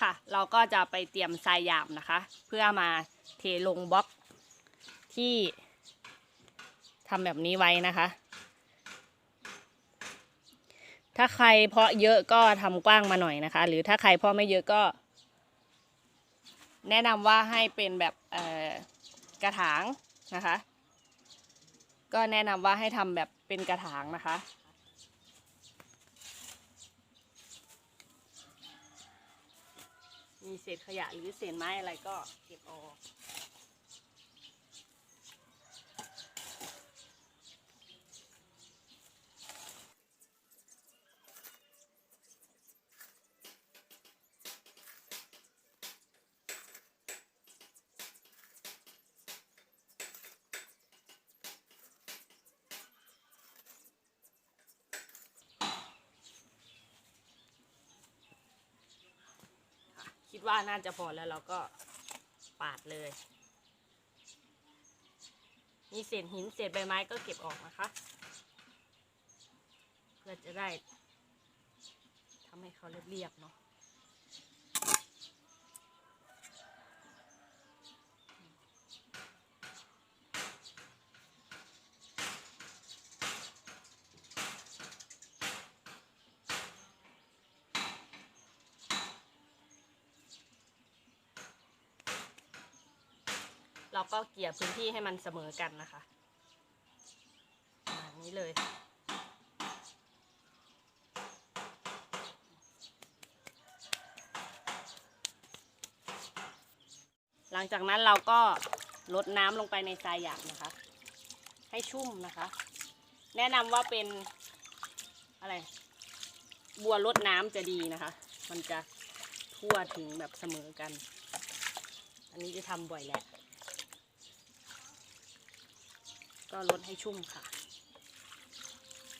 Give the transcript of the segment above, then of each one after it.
ค่ะ เราก็จะไปเตรียมทรายหยาบนะคะ เพื่อมาเทลงบล็อกที่ทำแบบนี้ไว้นะคะ ถ้าใครเพาะเยอะก็ทำกว้างมาหน่อยนะคะ หรือถ้าใครเพาะไม่เยอะก็ แนะนำว่าให้เป็นแบบกระถางนะคะ ก็แนะนำว่าให้ทำแบบเป็นกระถางนะคะ มีเศษขยะหรือเศษไม้อะไรก็เก็บออก ว่าน่าจะพอแล้วเราก็ปาดเลย มีเศษหินเศษใบไม้ก็เก็บออกนะคะ เพื่อจะได้ทำให้เขาเรียบๆเนาะ เราก็เกลี่ยพื้นที่ให้มันเสมอกันนะคะแบบนี้เลยหลังจากนั้นเราก็ลดน้ำลงไปในทรายหยาบนะคะ ให้ชุ่มนะคะ แนะนำว่าเป็นอะไรบัวลดน้ำจะดีนะคะ มันจะทั่วถึงแบบเสมอกัน อันนี้จะทำบ่อยแหละ ก็ลดให้ชุ่มค่ะ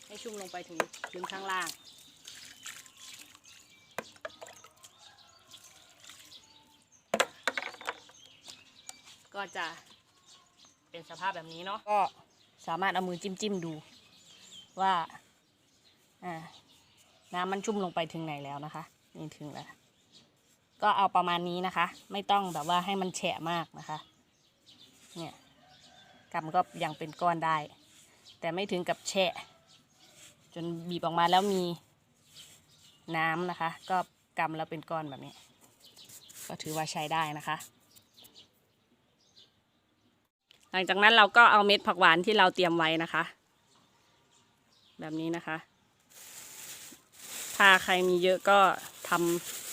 ให้ชุ่มลงไปถึงพื้นข้างล่างก็จะเป็นสภาพแบบนี้เนาะก็สามารถเอามือจิ้มจิ้มๆดูว่าอ่าน้ำมันชุ่มลงไปถึงไหนแล้วนะคะนี่ถึงแล้ว ก็เอาประมาณนี้นะคะ ไม่ต้องแบบว่าให้มันแฉะมากนะคะ กำก็ยังเป็นก้อนได้ แต่ไม่ถึงกับแฉะ จนบีบออกมาแล้วมีน้ำนะคะ ก็กำแล้วเป็นก้อนแบบนี้ ก็ถือว่าใช้ได้นะคะ หลังจากนั้นเราก็เอาเม็ดผักหวานที่เราเตรียมไว้นะคะ แบบนี้นะคะ ถ้าใครมีเยอะก็ท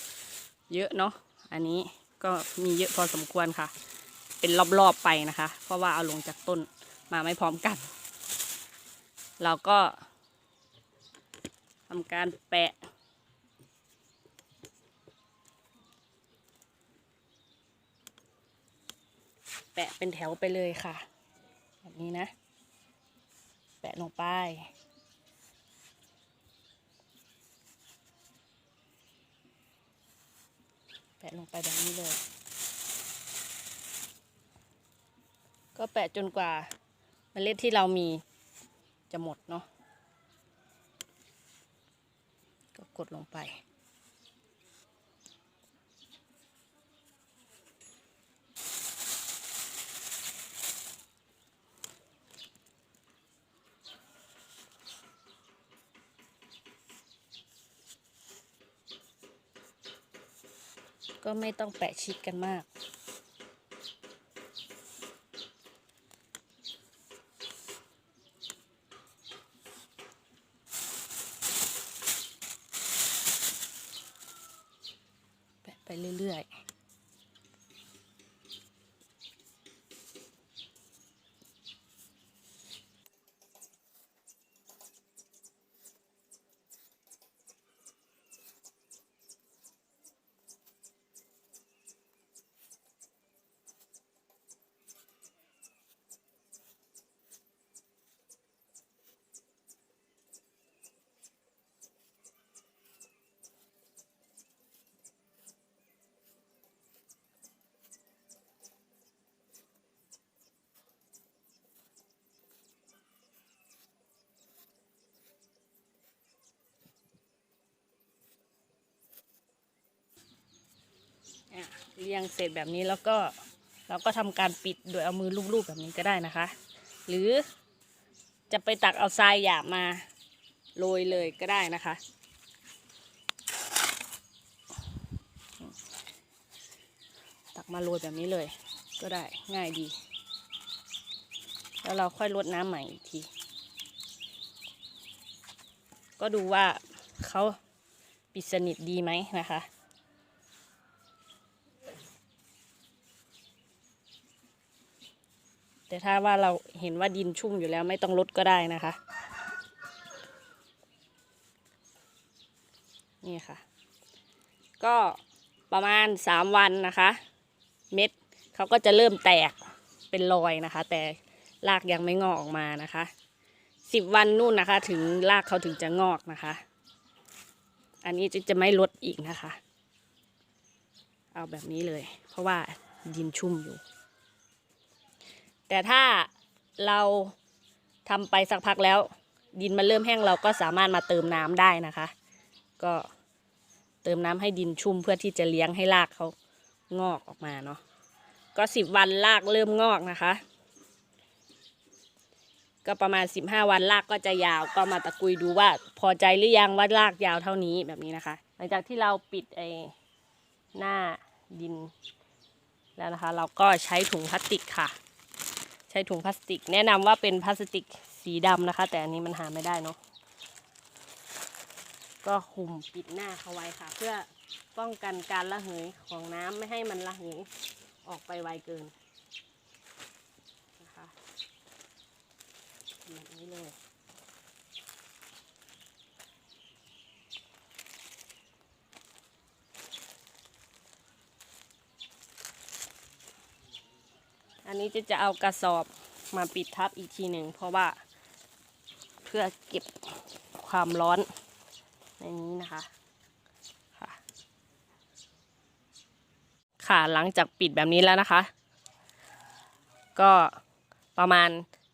ำเยอะเนาะอันนี้ก็มีเยอะพอสมควรค่ะ เป็นรอบๆไปนะคะ เพราะว่าเอาลงจากต้นมาไม่พร้อมกัน เราก็ทำการแปะ แปะเป็นแถวไปเลยค่ะ แบบนี้นะ แปะลงไปแปะลงไปแบบนี้เลย ก็แปะจนกว่าเมล็ดที่เรามีจะหมดเนาะก็กดลงไป ก็ไม่ต้องแปะชิดกันมาก แปะไป เรื่อย เรียงเสร็จแบบนี้แล้วก็เราก็ทำการปิดโดยเอามือลูบๆแบบนี้ก็ได้นะคะ หรือจะไปตักเอาทรายหยาบมาโรยเลยก็ได้นะคะ ตักมาโรยแบบนี้เลยก็ได้ง่ายดี แล้วเราค่อยลดน้ำใหม่อีกที ก็ดูว่าเขาปิดสนิทดีไหมนะคะ แต่ถ้าว่าเราเห็นว่าดินชุ่มอยู่แล้วไม่ต้องลดก็ได้นะคะ นี่ค่ะ ก็ประมาณสามวันนะคะ เม็ดเขาก็จะเริ่มแตกเป็นรอยนะคะ แต่รากยังไม่งอกออกมานะคะสิบวันนู่นนะคะ ถึงรากเขาถึงจะงอกนะคะ อันนี้จะจะไม่ลดอีกนะคะ เอาแบบนี้เลย เพราะว่าดินชุ่มอยู่ แต่ถ้าเราทำไปสักพักแล้ว ดินมันเริ่มแห้งเราก็สามารถมาเติมน้ำได้นะคะ ก็เติมน้ำให้ดินชุ่มเพื่อที่จะเลี้ยงให้รากเขางอกออกมาเนาะก็สิบวันรากเริ่มงอกนะคะ ก็ประมาณสิบห้าวันรากก็จะยาวก็มาตะกุยดูว่า พอใจหรือยังว่ารากยาวเท่านี้แบบนี้นะคะ หลังจากที่เราปิดไอ้หน้าดินแล้วนะคะ เราก็ใช้ถุงพลาสติกค่ะ ใช้ถุงพลาสติก แนะนำว่าเป็นพลาสติกสีดำนะคะ แต่อันนี้มันหาไม่ได้เนาะก็คุมปิดหน้าเขาไว้ค่ะ เพื่อป้องกันการระเหยของน้ำไม่ให้มันระเหยออกไปไวเกินนะคะแบบนี้เลย นี้จะจะเอากระสอบมาปิดทับอีกทีหนึ่งเพราะว่าเพื่อเก็บความร้อนในนี้นะคะค่ะค่ะหลังจากปิดแบบนี้แล้วนะคะ ก็ประมาณ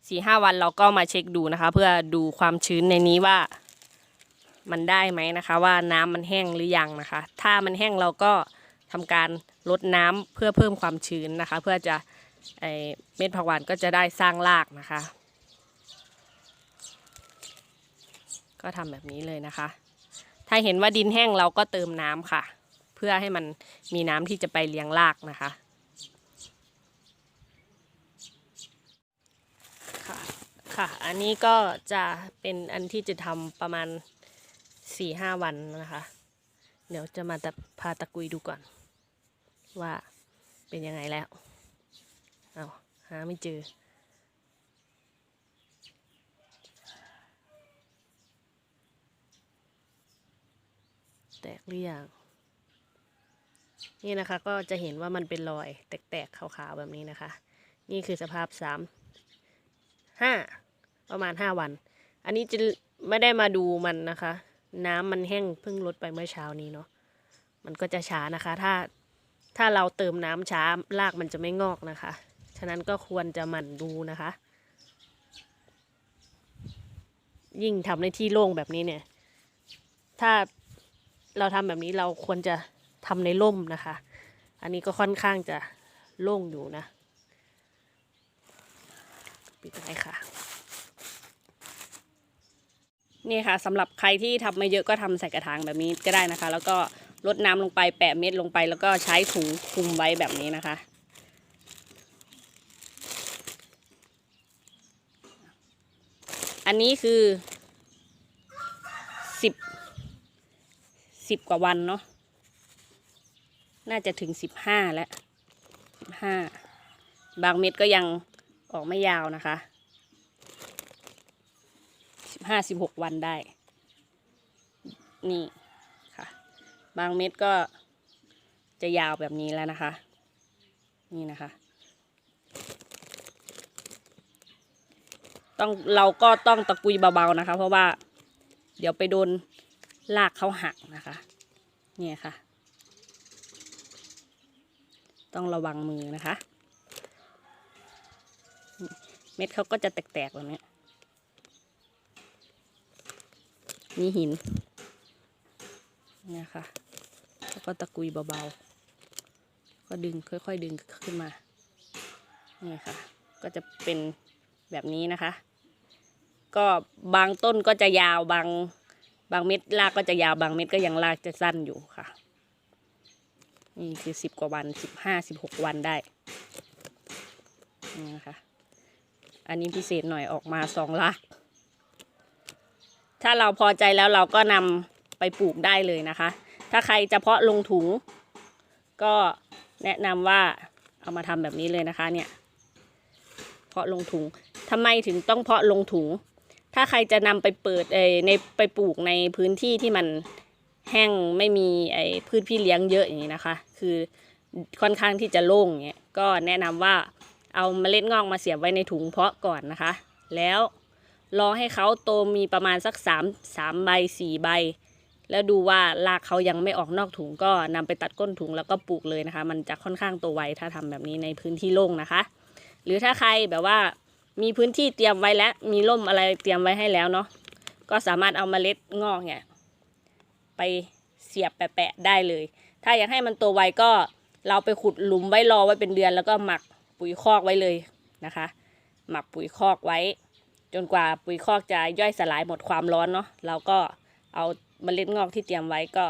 สี่ห้าวันเราก็มาเช็คดูนะคะ เพื่อดูความชื้นในนี้ว่ามันได้ไหมนะคะ ว่าน้ำมันแห้งหรือยังนะคะ ถ้ามันแห้งเราก็ทำการลดน้ำเพื่อเพิ่มความชื้นนะคะ เพื่อจะ ไอเม็ดผักหวานก็จะได้สร้างรากนะคะ ก็ทำแบบนี้เลยนะคะ ถ้าเห็นว่าดินแห้งเราก็เติมน้ำค่ะ เพื่อให้มันมีน้ำที่จะไปเลี้ยงรากนะคะค่ะค่ะ อันนี้ก็จะเป็นอันที่จะทำประมาณสี่ห้าวันนะคะ เดี๋ยวจะมาพาตะกุยดูก่อน ว่าเป็นยังไงแล้ว เอาหาไม่เจอ แตกหรือยังนี่นะคะก็จะเห็นว่ามันเป็นรอยแตกๆขาวๆแบบนี้นะคะ นี่คือสภาพสามห้าประมาณห้าวัน อันนี้จะไม่ได้มาดูมันนะคะ น้ำมันแห้งเพิ่งลดไปเมื่อเช้านี้เนาะมันก็จะช้านะคะ ถ้าถ้าเราเติมน้ำช้ารากมันจะไม่งอกนะคะ ฉะนั้นก็ควรจะหมั่นดูนะคะ ยิ่งทำในที่โล่งแบบนี้เนี่ย ถ้าเราทำแบบนี้เราควรจะทำในร่มนะคะ อันนี้ก็ค่อนข้างจะโล่งอยู่นะ ปิดไว้ค่ะ นี่ค่ะสำหรับใครที่ทำไม่เยอะก็ทำใส่กระถางแบบนี้ก็ได้นะคะ แล้วก็ลดน้ำลงไปแปะเม็ดลงไป แล้วก็ใช้ถุงคลุมไว้แบบนี้นะคะ อันนี้คือสิบสิบกว่าวันเนาะ น่าจะถึงสิบห้าแล้วสิบห้า บางเม็ดก็ยังออกไม่ยาวนะคะสิบห้าสิบหกวันได้ นี่ค่ะ บางเม็ดก็จะยาวแบบนี้แล้วนะคะ นี่นะคะ ต้องเราก็ต้องตะกุยเบาๆนะคะ เพราะว่าเดี๋ยวไปโดนลากเขาหักนะคะ เนี่ยค่ะ ต้องระวังมือนะคะ เม็ดเขาก็จะแตกๆแบบนี้นี่หินเนี่ยค่ะแล้วก็ตะกุยเบาๆ ก็ดึงค่อยๆดึงขึ้นมา นี่ค่ะ ก็จะเป็นแบบนี้นะคะ ก็บางต้นก็จะยาวบางบางเม็ดรากก็จะยาวบางเม็ดก็ยังรากจะสั้นอยู่ค่ะ นี่คือสิบกว่าวันสิบห้าสิบหกวันได้นี่นะคะอันนี้พิเศษหน่อยออกมาสองรากถ้าเราพอใจแล้วเราก็นำไปปลูกได้เลยนะคะ ถ้าใครจะเพาะลงถุง ก็แนะนำว่าเอามาทำแบบนี้เลยนะคะเนี่ย เพาะลงถุงทำไมถึงต้องเพาะลงถุง ถ้าใครจะนำไปเปิดเอในไปปลูกในพื้นที่ที่มันแห้งไม่มีไอพืชพี่เลี้ยงเยอะอย่างนี้นะคะ คือค่อนข้างที่จะโล่งอย่างเงี้ยก็แนะนำว่าเอาเมล็ดงอกมาเสียบไว้ในถุงเพาะก่อนนะคะ แล้วรอให้เขาโตมีประมาณสักสามสามใบสี่ใบ แล้วดูว่ารากเขายังไม่ออกนอกถุงก็นำไปตัดก้นถุงแล้วก็ปลูกเลยนะคะ มันจะค่อนข้างโตไวถ้าทำแบบนี้ในพื้นที่โล่งนะคะ หรือถ้าใครแบบว่า มีพื้นที่เตรียมไว้แล้ว มีร่มอะไรเตรียมไว้ให้แล้วเนาะ ก็สามารถเอาเมล็ดงอกเนี่ยไปเสียบแปะๆได้เลย ถ้าอยากให้มันโตไวก็เราไปขุดหลุมไว้รอไว้เป็นเดือน แล้วก็หมักปุ๋ยคอกไว้เลยนะคะ หมักปุ๋ยคอกไว้ จนกว่าปุ๋ยคอกจะย่อยสลายหมดความร้อนเนาะ เราก็เอาเมล็ดงอกที่เตรียมไว้ก็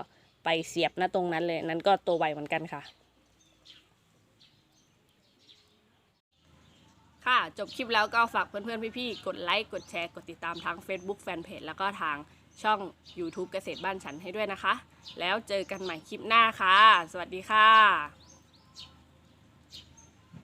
ไปเสียบหน้าตรงนั้นเลย นั้นก็โตไวเหมือนกันค่ะ ค่ะ จบคลิปแล้วก็ฝากเพื่อนๆ พี่ๆ กดไลค์ กดแชร์ กดติดตามทาง Facebook Fanpage แล้วก็ทางช่อง YouTube เกษตรบ้านฉันให้ด้วยนะคะ แล้วเจอกันใหม่คลิปหน้าค่ะ สวัสดีค่ะ